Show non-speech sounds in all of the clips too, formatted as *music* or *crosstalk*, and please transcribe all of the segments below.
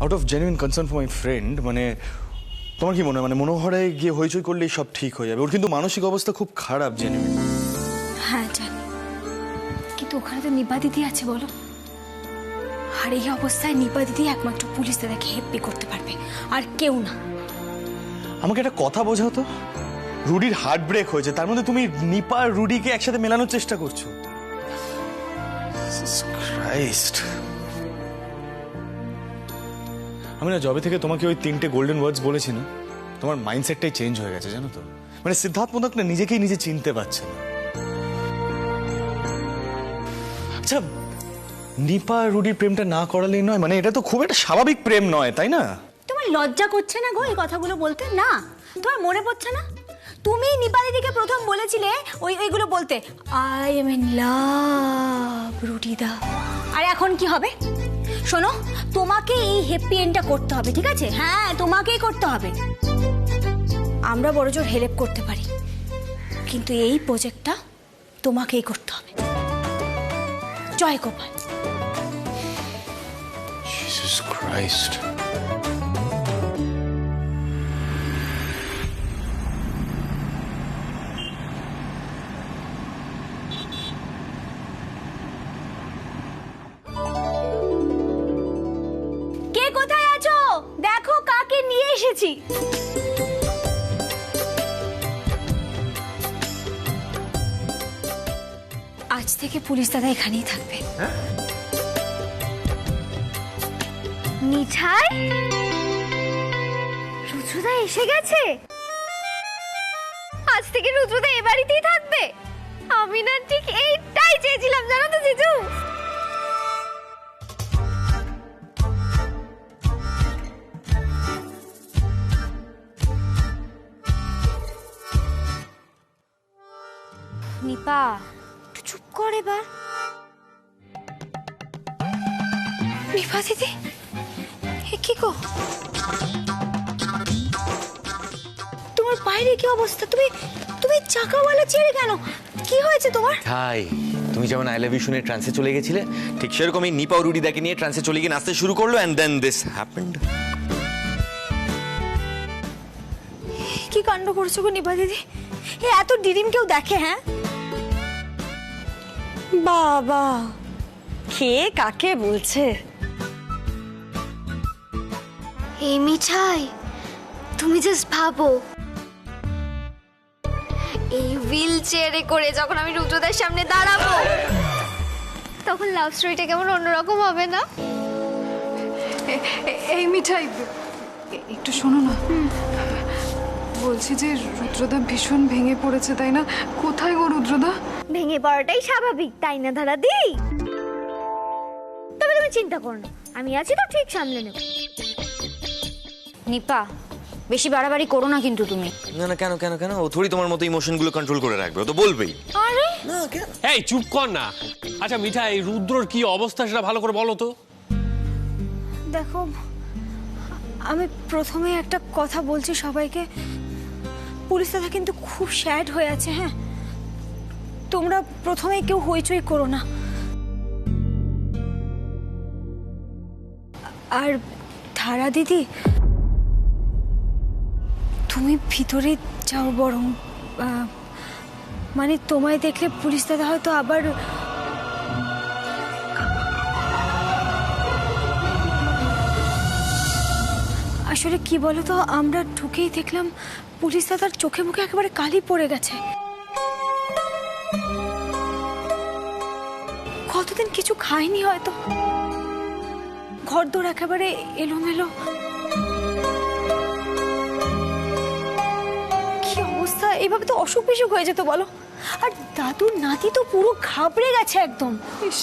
Out of genuine concern for my friend মানে তোমার কি মনে হয়? মানে মনোহরে গিয়ে হইচই করলেই সব ঠিক হয়ে যাবে? ওর কিন্তু মানসিক অবস্থা খুব খারাপ জেনুইন হ্যাঁ জানি। কিন্তু ওখানে তো নিপা দিদি আছে বলো। আর এই অবস্থায় নিপা দিদি একমাত্র পুলিশ দাদাকে হেপ্পি করতে পারবে আর কেউ না। আমাকে একটা কথা বোঝাও তো। রুডির হার্ট ব্রেক হয়েছে তার মধ্যে তুমি নিপা আর রুডিকে একসাথে মেলানোর চেষ্টা করছ। ক্রাইস্ট আমি না জবে থেকে তোমাকে ওই তিনটে গোল্ডেন ওয়ার্ডস বলেছি না। তোমার মাইন্ডসেটটাই চেঞ্জ হয়ে গেছে, জানো তো? মানে সিদ্ধার্থ মোদক না নিজেকেই নিজে চিনতে পারছে না। আচ্ছা নিপা রুডির প্রেমটা না করালেই নয় মানে এটা তো খুব একটা স্বাভাবিক প্রেম নয়, তাই না? তোমার লজ্জা করছে না গো এই কথাগুলো বলতে? না। তোমার মনে পড়ছে না? তুমি নিপা দিদিকে প্রথম বলেছিলে ওই, ওইগুলো বলতে আই এম ইন লাভ রুটিদা আর এখন কি হবে? শোনো, তোমাকে এই হ্যাপি এন্ডটা করতে হবে, ঠিক আছে? হ্যাঁ তোমাকেই করতে হবে। আমরা বড় জোর হেল্প করতে পারি। কিন্তু এই প্রজেক্টটা তোমাকেই করতে হবে। জয় গোপাল। Jesus ক্রাইস্ট এসেছি আজ থেকে পুলিশ দাদা এখানেই থাকবে। মিঠাই? রুদ্রদা এসে গেছে? আজ থেকে রুদ্রদা এ বাড়িতেই থাকবে। আমি না ঠিক এইটাই চেয়েছিলাম জানো তো জিজু? এবার নিপা দিদি কি গো? তোমার বাইরে কি অবস্থা? তুমি তুমি চাকাওয়ালা ছেড়ে কেন? কি হয়েছে তোমার? হাই তুমি যেমন আই লাভ ইউ শুনে ট্রান্সে চলে গেছিলে ঠিক সেরকমই নিপা রুডিদাকে নিয়ে ট্রান্সে চলে গিয়ে নাচতে শুরু করল অ্যান্ড দেন দিস হ্যাপেন্ড কি কাণ্ড করছ গো নিপা দিদি? এত ডিরিম কেউ দেখে হ্যাঁ? বাবা। কে কাকে বলছে? এই মিঠাই তুমি জাস্ট ভাবো। এই হুইল চেয়ারে করে যখন আমি রুদ্রদার সামনে দাঁড়াবো তখন লাভ স্টোরিটা কেমন অন্যরকম হবে না? এই মিঠাই একটু শোনো না। বলছি যে রুদ্রদা ভীষণ ভেঙে পড়েছে তাই না? কোথায় গো রুদ্রদা? ভেঙে পড়াটাই স্বাভাবিক তাই না ধারা দি তবে তুমি চিন্তা করো না আমি আছি তো ঠিক সামলে নেব। নিপা বেশি বাড়াবাড়ি করো না কিন্তু তুমি। না না কেন কেন কেন? ও থোড়ি তোমার মতো ইমোশনগুলো কন্ট্রোল করে রাখবে ও তো বলবেই। আরে? না কেন? এই চুপ কর না। আচ্ছা মিঠাই রুদ্রর কি অবস্থা সেটা ভালো করে বলো তো। দেখো আমি প্রথমে একটা কথা বলছি সবাইকে। পুলিশ দাদা কিন্তু খুব স্যাড হয়ে আছে হ্যাঁ? তোমরা প্রথমে কেউ হইচই করো না। আর ধারা দিদি, তুমি ভিতরে যাও বরং মানে তোমায় দেখলে পুলিশ দাদা হয়তো আবার আসলে কি বলতো, আমরা ঢুকেই দেখলাম পুলিশ দাদার চোখে মুখে একেবারে কালি পড়ে গেছে। খায়নি হয়তো। ঘর দৌড় একেবারে এলোমেলো। কি অবস্থা? এইভাবে তো অসুখ বিসুখ হয়ে যেত বলো। আর দাদুর নাতি তো পুরো ঘাবড়ে গেছে একদম। ইস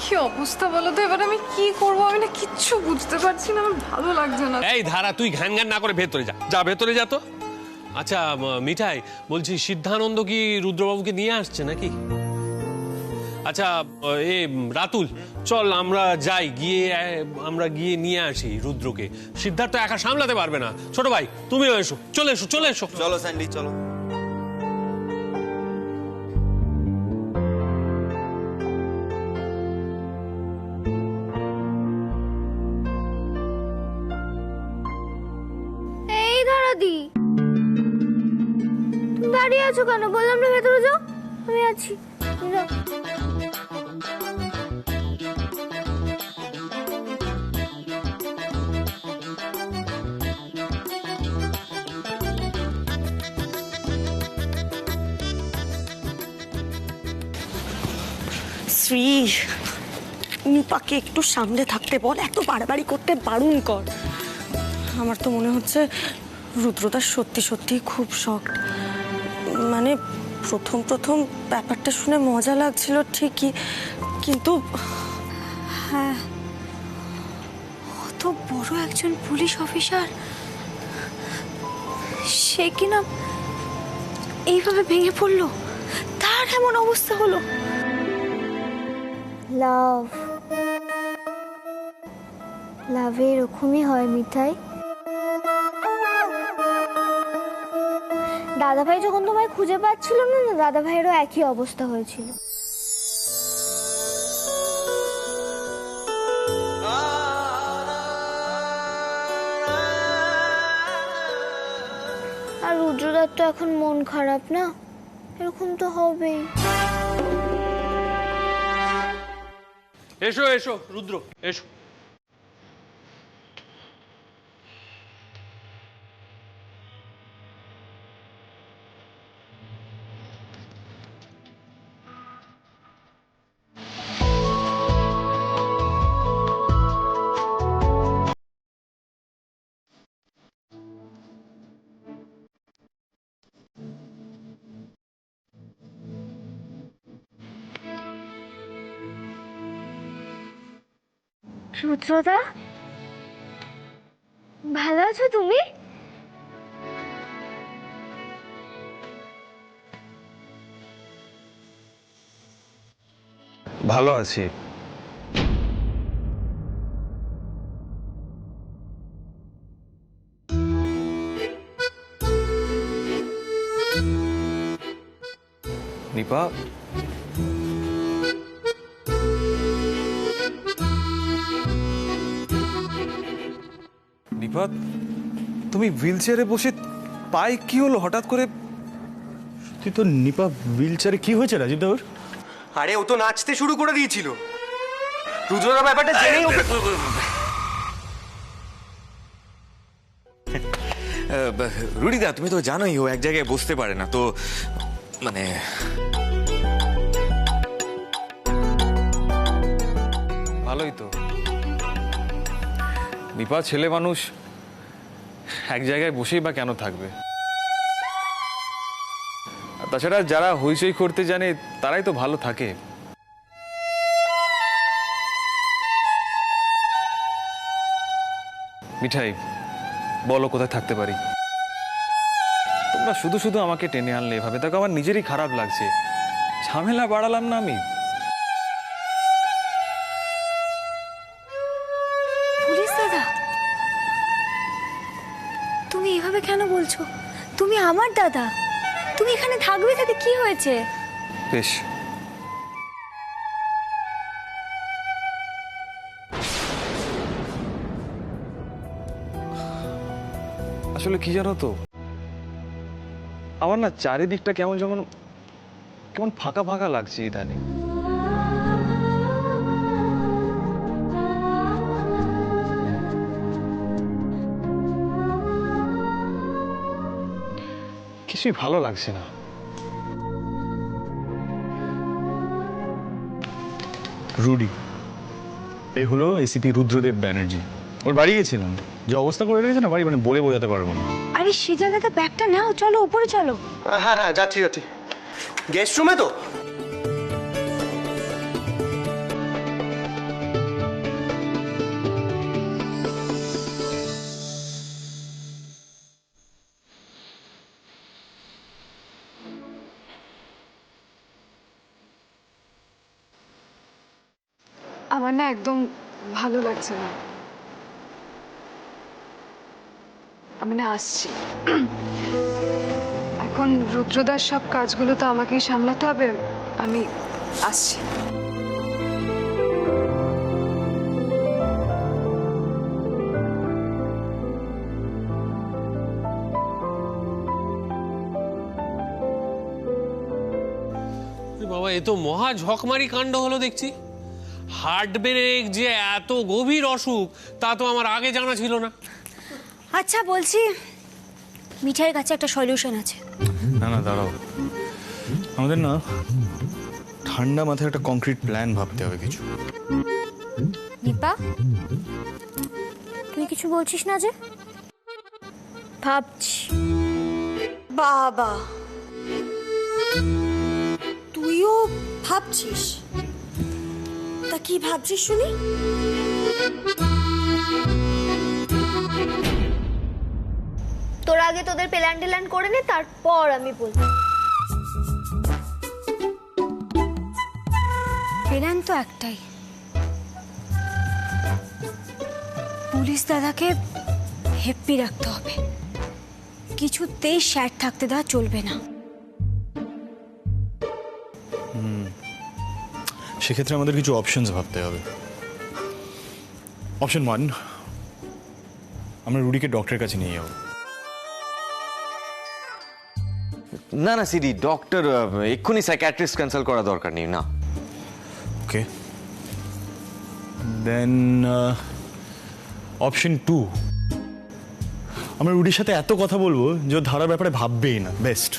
কি অবস্থা বলো তো? এবার আমি কি করব? আমি না কিচ্ছু বুঝতে পারছি না আমার ভালো লাগছে না। এই ধারা তুই ঘ্যান ঘ্যান না করে ভেতরে যা। যা ভেতরে যা তো। আচ্ছা মিঠাই বলছি সিদ্ধানন্দ কি রুদ্রবাবুকে নিয়ে আসছে নাকি? আচ্ছা এ রাতুল চল আমরা যাই গিয়ে আমরা গিয়ে নিয়ে আসি রুদ্রকে। সিদ্ধার্থ একা সামলাতে পারবে না। ছোট ভাই তুমিও এসো চলে এসো চলে এসো। চলো স্যান্ডি চলো। দাঁড়িয়ে আছো কেন? বললাম না ভেতরে যাও। আমি আছি। শ্রী নিপাকে একটু সামনে থাকতে বল, এত বাড়াবাড়ি করতে বারণ কর। আমার তো মনে হচ্ছে রুদ্রদার সত্যি সত্যি খুব শখ প্রথম প্রথম ব্যাপারটা শুনে মজা লাগছিল ঠিকই কিন্তু হ্যাঁ অত বড় একজন পুলিশ অফিসার? সে কিনা এইভাবে ভেঙে পড়ল? তার এমন অবস্থা হলো? লাভ। লাভ এরকমই হয় মিঠাই। দাদাভাই যখন তোমায় খুঁজে পাচ্ছিল না না, দাদাভাইয়েরও একই অবস্থা হয়েছিল। আর রুদ্রদার তো এখন মন খারাপ না, এরকম তো হবেই। এসো এসো, রুদ্র, এসো। রুদ্রদা ভালো আছো তুমি? ভালো আছি। নিপা নিপা তুমি হুইল চেয়ারে বসে পায়ে কি হলো হঠাৎ করে? তুই তো নিপা হুইল চেয়ারে কি হয়েছে রাজীব দাউর আরে ও তো নাচতে শুরু করে দিয়েছিল। রুদ্রদা ব্যাপারটা জেনেই ওকে *laughs* রুডিদা তুমি তো জানোই ও এক জায়গায় বসতে পারে না তো মানে ভালোই তো। নিপা ছেলে মানুষ এক জায়গায় বসেই বা কেন থাকবে? তাছাড়া যারা হইচই করতে জানে, তারাই তো ভালো থাকে। মিঠাই, বলো কোথায় থাকতে পারি? তোমরা শুধু শুধু আমাকে টেনে আনলে এভাবে। দেখো, আমার নিজেরই খারাপ লাগছে। ঝামেলা বাড়ালাম না আমি। দাদা, তুমি এখানে থাকবে তাতে কি হয়েছে? বেশ। আসলে কি জানো তো? আমার না চারিদিকটা কেমন যেমন, কেমন ফাঁকা ফাঁকা লাগছে ইদানিং। কিছুই ভালো লাগছে না। রুডি এই হলো এসিপি রুদ্রদেব ব্যানার্জি। ওর বাড়ি গেছিলাম যে অবস্থা করে রেখেছে না বাড়ি মানে বলে বোঝাতে পারব না। আরে সে জায়গাতে ব্যাগটা নাও চলো উপরে চলো। হ্যাঁ হ্যাঁ যাচ্ছি যাচ্ছি। গেস্ট রুমে তো? আমার না একদম ভালো লাগছে না। আমি না আসছি। এখন রুদ্রদার সব কাজগুলো তো আমাকেই সামলাতে হবে। আমি আসছি। বাবা, এ তো মহা ঝকমারি কাণ্ড হলো দেখছি। হার্ট ব্রেক যে এত গভীর অসুখ তা তো আমার আগে জানা ছিল না। আচ্ছা বলছি মিঠাইয়ের কাছে একটা সলিউশন আছে। না না দাঁড়াও। আমাদের না ঠান্ডা মাথায় একটা কংক্রিট প্ল্যান ভাবতে হবে কিছু। নিপা তুই কিছু বলছিস না যে? ভাবছি। বাবা তুইও ভাবছিস? তা কি ভাবছিস শুনি? তোর আগে তোদের প্ল্যান টেলান করে নে তারপর আমি বলব। প্ল্যান তো একটাই। পুলিশ দাদাকে হেপ্পি রাখতে হবে। কিছুতেই স্যাট থাকতে দেওয়া চলবে না। সেক্ষেত্রে আমাদের কিছু অপশনস ভাবতে হবে। অপশন ওয়ান আমরা রুডিকে ডক্টরের কাছে নিয়ে যাব। না না সিডি ডক্টর এক্ষুনি সাইকিয়াট্রিস্ট কনসাল্ট করা দরকার নেই না। ওকে দেন অপশন টু আমরা রুডির সাথে এত কথা বলব যে ধারার ব্যাপারে ভাববেই না বেস্ট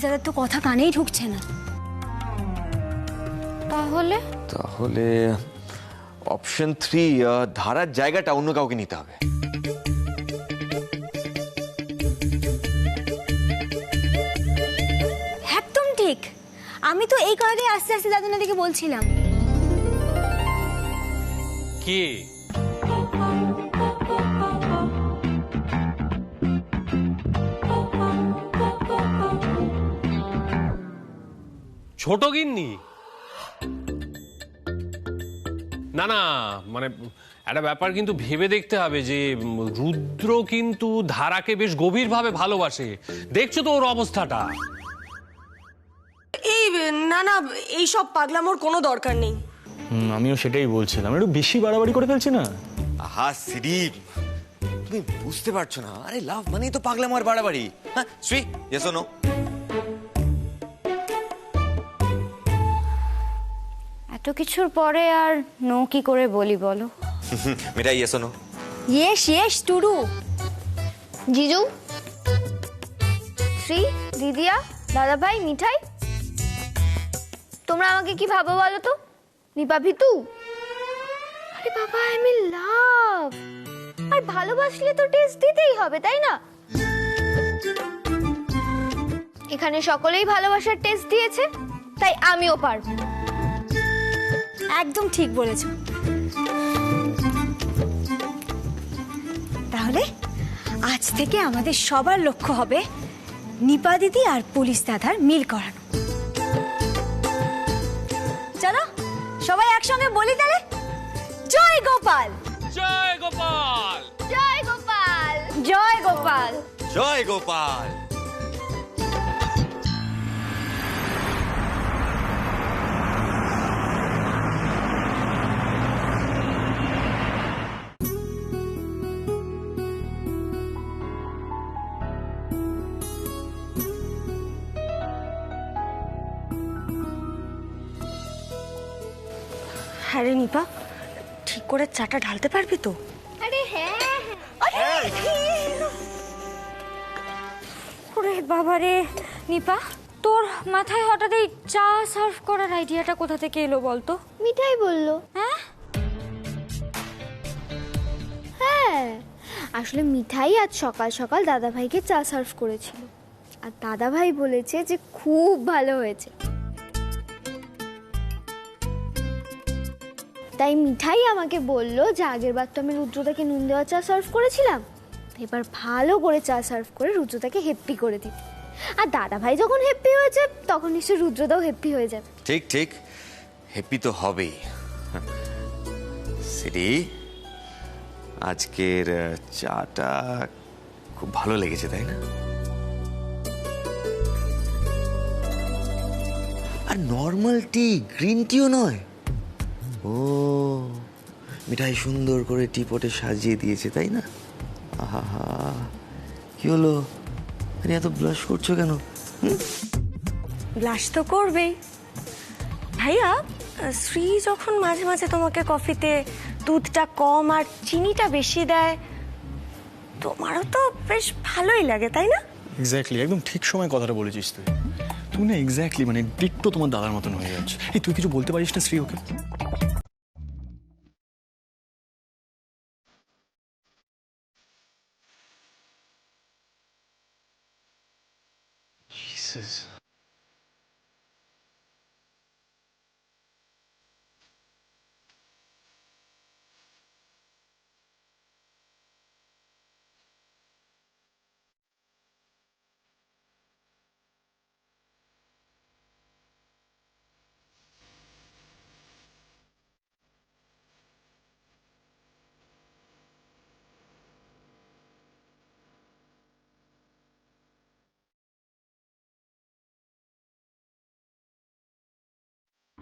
দাদার তো কথা কানেই ঢুকছে না। তাহলে? তাহলে অপশন থ্রি ধারার জায়গাটা অন্য কাউকে নিতে হবে। একদম ঠিক। আমি তো এই কথাটাই আস্তে আস্তে দাদু নাদিকে বলছিলাম। কে? ছোট গিন্নি? না না মানে একটা ব্যাপার কিন্তু ভেবে দেখতে হবে যে রুদ্র কিন্তু ধারাকে বেশ গভীরভাবে ভালোবাসে। দেখছ তো ওর অবস্থাটা? এই না না এইসব পাগলামোর কোনো দরকার নেই। আমিও সেটাই বলছিলাম। একটু বেশি বাড়াবাড়ি করে ফেলছি না? আহা সিডি তুমি বুঝতে পারছ না। আরে লাভ মানেই তো পাগলাম আর বাড়াবাড়ি। হ্যাঁ শ্রী ইয়েস নো এত কিছুর পরে আর নো কি করে বলি বলো? মেটা ইয়েস নো ইয়েস ইয়েস টুডু। জিজু। শ্রী দিদিয়া দাদা ভাই মিঠাই। তোমরা আমাকে কি ভাবো বলো তো? নিপা ভিতু। আরে বাবা আই এম লাভ আর ভালোবাসলে তো টেস্ট দিতেই হবে তাই না? এখানে সকলেই ভালোবাসার টেস্ট দিয়েছে তাই আমিও পারব। একদম ঠিক বলেছ। তাহলে আজ থেকে আমাদের সবার লক্ষ্য হবে নিপা দিদি আর পুলিশ দাদার মিল করানো। চলো সবাই একসঙ্গে বলি তাহলে? জয় গোপাল! জয় গোপাল! জয় গোপাল! জয় গোপাল! জয় গোপাল! হ্যাঁ রে নিপা ঠিক করে চাটা ঢালতে পারবি তো? আরে হ্যাঁ ওরে বাবা রে নিপা তোর মাথায় হঠাৎ এই চা সার্ভ করার আইডিয়াটা কোথা থেকে এলো বলতো? মিঠাই বলল। হ্যাঁ? হ্যাঁ। আসলে মিঠাই আজ সকাল সকাল দাদাভাইকে চা সার্ভ করেছিল। আর দাদাভাই বলেছে যে খুব ভালো হয়েছে। তাই মিঠাই আমাকে বলল যে আগের বার তো আমি রুদ্রদাকে নুন দেওয়া চা সার্ভ করেছিলাম। এবার ভালো করে চা সার্ভ করে রুদ্রতাকে হেপ্পি করে দিতে আর দাদাভাই যখন হেপ্পি হয়েছে তখন নিশ্চয়ই রুদ্রদাও হেপ্পি হয়ে যাবে। ঠিক ঠিক। হ্যাপি তো হবেই। সিডি, আজকের চাটা খুব ভালো লেগেছে, তাই না? আর নর্মাল টি, গ্রিন টিও নয়। ও মিঠাই সুন্দর করে টিপটে সাজিয়ে দিয়েছে তাই না? আহা কি হলো? আরে এত ব্লাশ করছ কেন? ব্লাশ তো করবেই। ভাইয়া শ্রী যখন মাঝে মাঝে তোমাকে কফিতে দুধটা কম আর চিনিটা বেশি দেয় তোমারও তো বেশ ভালোই লাগে তাই না? এক্স্যাক্টলি একদম ঠিক সময় কথাটা বলেছিস তুই। তুই না এক্স্যাক্টলি মানে ডিট্টো তোমার দাদার মতন হয়ে যাচ্ছে। এই তুই কিছু বলতে পারিস না শ্রী ওকে?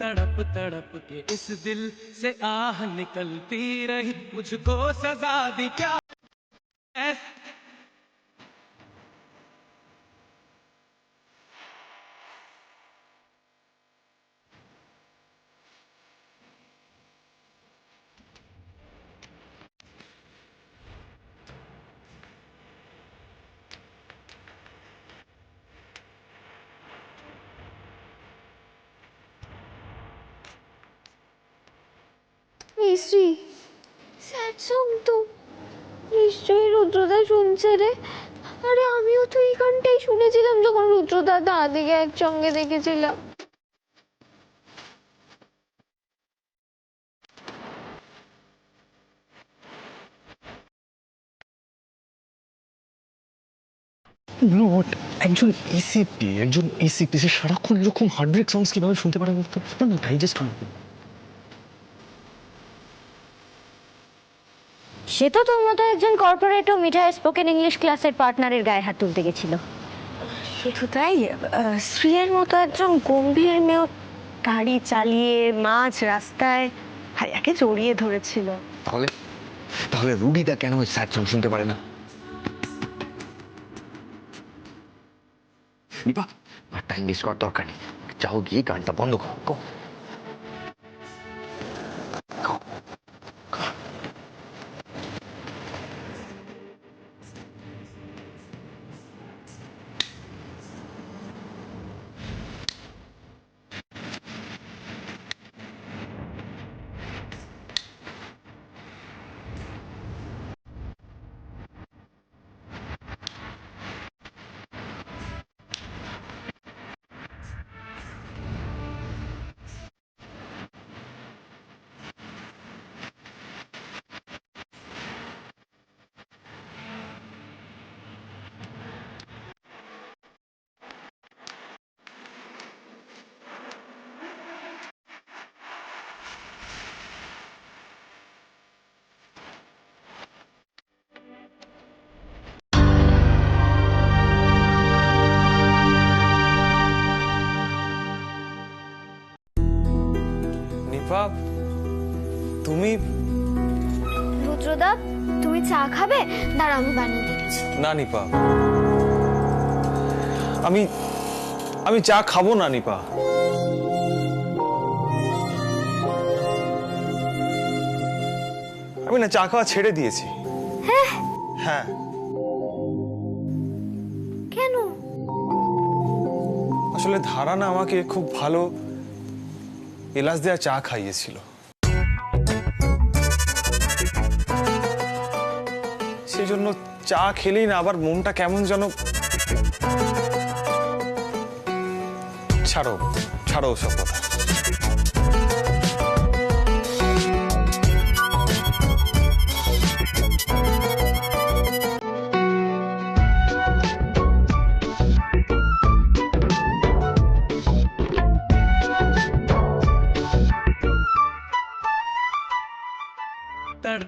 तड़प तड़प के इस दिल से आह निकलती रही। मुझको सजा दी क्या? নিশ্চয়ই রুদ্রদা শুনছে রে? আরে আমিও তো এই গানটাই শুনেছিলাম যখন রুদ্রদা দাদিকে একসঙ্গে দেখেছিলাম। ইউ নো হোয়াট একজন এসিপি একজন এসিপি সে সারাক্ষণ এরকম হার্টব্রেক সংস কীভাবে শুনতে পারে বলতো? না না আই সে তো তোর মতো একজন কর্পোরেট ও মিঠাই স্পোকেন ইংলিশ ক্লাসের পার্টনারের গায়ে হাত তুলতে গেছিল। শুধু তাই শ্রীয়ের মতো একজন গম্ভীর মেয়েও গাড়ি চালিয়ে মাঝ রাস্তায় ভাইয়াকে জড়িয়ে ধরেছিল। তাহলে? তাহলে রুডিদা কেন ওই স্যাড সং শুনতে পারে না? নিপা আর টাইম মিস করার দরকার নেই। যাও গিয়ে গানটা বন্ধ করো। খাবে? দাঁড়া আমি বানিয়ে দিচ্ছি। না নিপা। আমি আমি চা খাব না নিপা। আমি না চা খাওয়া ছেড়ে দিয়েছি। হ্যাঁ? কেন? আসলে ধারা না আমাকে খুব ভালো এলাচ দেওয়া চা খাইয়েছিল। জন্য চা খেলেই না আবার মনটা কেমন যেন ছাড়ো ছাড়ো সব কথা। तड़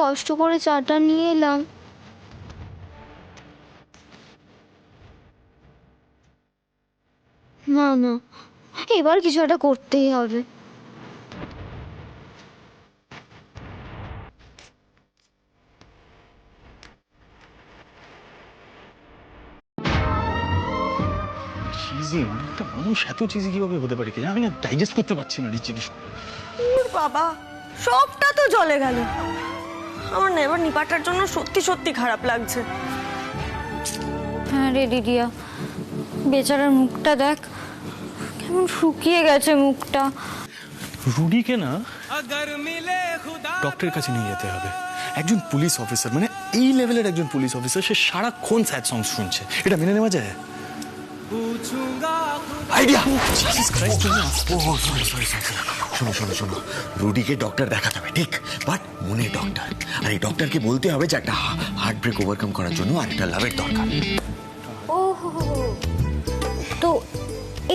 কষ্ট করে চাটা নিয়ে এলাম। না না এবার কিছু একটা করতেই হবে। মানুষ এত হতে পারে আমি ডাইজেস্ট করতে পারছি না বাবা সবটা তো জলে গেল। আমার না এবার নিপাটার জন্য সত্যি সত্যি খারাপ লাগছে। হ্যাঁ রে দিদিয়া বেচারার মুখটা দেখ কেমন শুকিয়ে গেছে মুখটা। রুডিকে না ডক্টরের কাছে নিয়ে যেতে হবে। একজন পুলিশ অফিসার মানে এই লেভেলের একজন পুলিশ অফিসার সে সারাক্ষণ স্যাড সং শুনছে। এটা মেনে নেওয়া যায়? আইডিয়া জিসাস ক্রাইস্ট শোনো শোনো শোনো। রুডিকে ডক্টর দেখাতে হবে ঠিক? বাট মনে ডক্টর আর এই ডক্টরকে বলতে হবে যে একটা হার্ট ব্রেক ওভারকাম করার জন্য আরেকটা লাভের দরকার। ও তো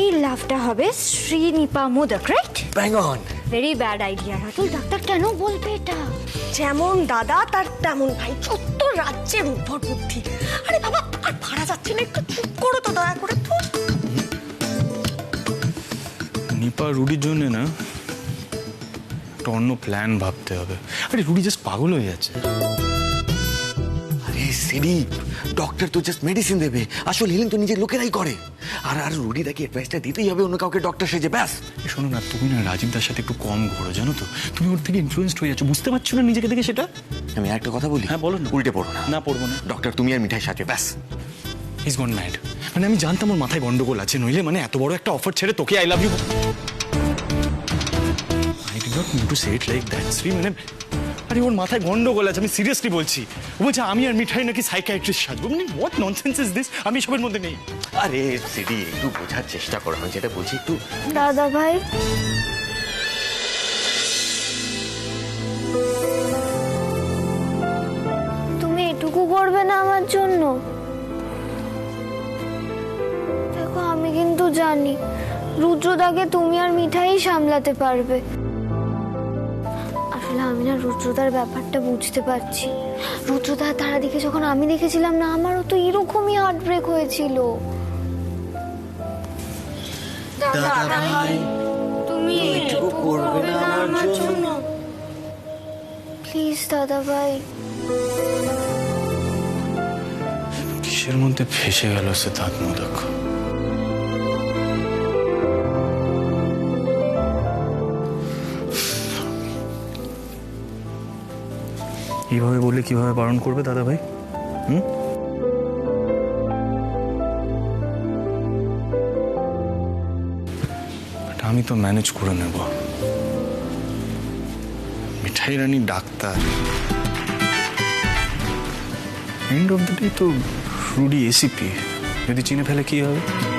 এই লাভটা হবে শ্রীনিপা Modak right bang on very bad idea Ratul doctor কেন বলবে এটা? যেমন দাদা তার তেমন ভাই। ছোট্ট রাজ্যের উদ্ভর বুদ্ধি। আরে বাবা আর ভাড়া যাচ্ছে না একটু চুপ করো তো দয়া করে তো। নিপা রুডির জন্য না একটা অন্য প্ল্যান ভাবতে হবে। আরে রুডি জাস্ট পাগল হয়ে যাচ্ছে। আরে ডক্টর তো জাস্ট মেডিসিন দেবে। আসল হিলিং তো নিজের লোকেরাই করে। আর আর রুডি তাকে অ্যাডভাইসটা দিতেই হবে অন্য কাউকে ডক্টর সেজে ব্যাস। শোনো না তুমি না রাজীবদার সাথে একটু কম ঘোরো জানো তো? তুমি ওর থেকে ইনফ্লুয়েসড হয়ে যাচ্ছ। বুঝতে পারছ না নিজেকে দেখে সেটা? আমি একটা কথা বলি? হ্যাঁ, বলো না। উল্টে পড়ো না। না, পড়ব না। ডক্টর তুমি আর মিঠাই সাজবে ব্যাস। ইজ গন ম্যাড মানে আমি জানতাম ওর মাথায় গন্ডগোল আছে নইলে মানে এত বড় একটা অফার ছেড়ে তোকে I love you I'd not mean to say it like that Sri মানে আরে ওর মাথায় গন্ডগোল আছে আমি সিরিয়াসলি বলছি। ও বলছে আমি আর মিঠাই নাকি সাইকাইট্রিস্ট সাজবো। মানে হোয়াট ননসেন্স ইজ দিস আমি সবের মধ্যে নেই। আরে সিডি একটু বোঝার চেষ্টা করো আমি যেটা বলছি একটু দাদা ভাই। তুমি এটুকু করবে না আমার জন্য। দেখো আমি কিন্তু জানি রুদ্রদাকে তুমি আর মিঠাই সামলাতে পারবে। আমি না রুদ্রদার ব্যাপারটা বুঝতে পারছি। রুদ্রদার তারা দিকে যখন আমি দেখেছিলাম না আমারও তো এরকমই হার্ট ব্রেক হয়েছিল তুমি করবে না আমার জন্য? প্লিজ দাদা ভাই। কিসের মধ্যে ফেসে গেল সে তাঁত এইভাবে বললে কীভাবে বারণ করবে, দাদা ভাই? হুম? আমি তো ম্যানেজ করে নেব। Mithai Rani doctor. End of the day তো রুডি এসিপি যদি চিনে ফেলে কি হবে?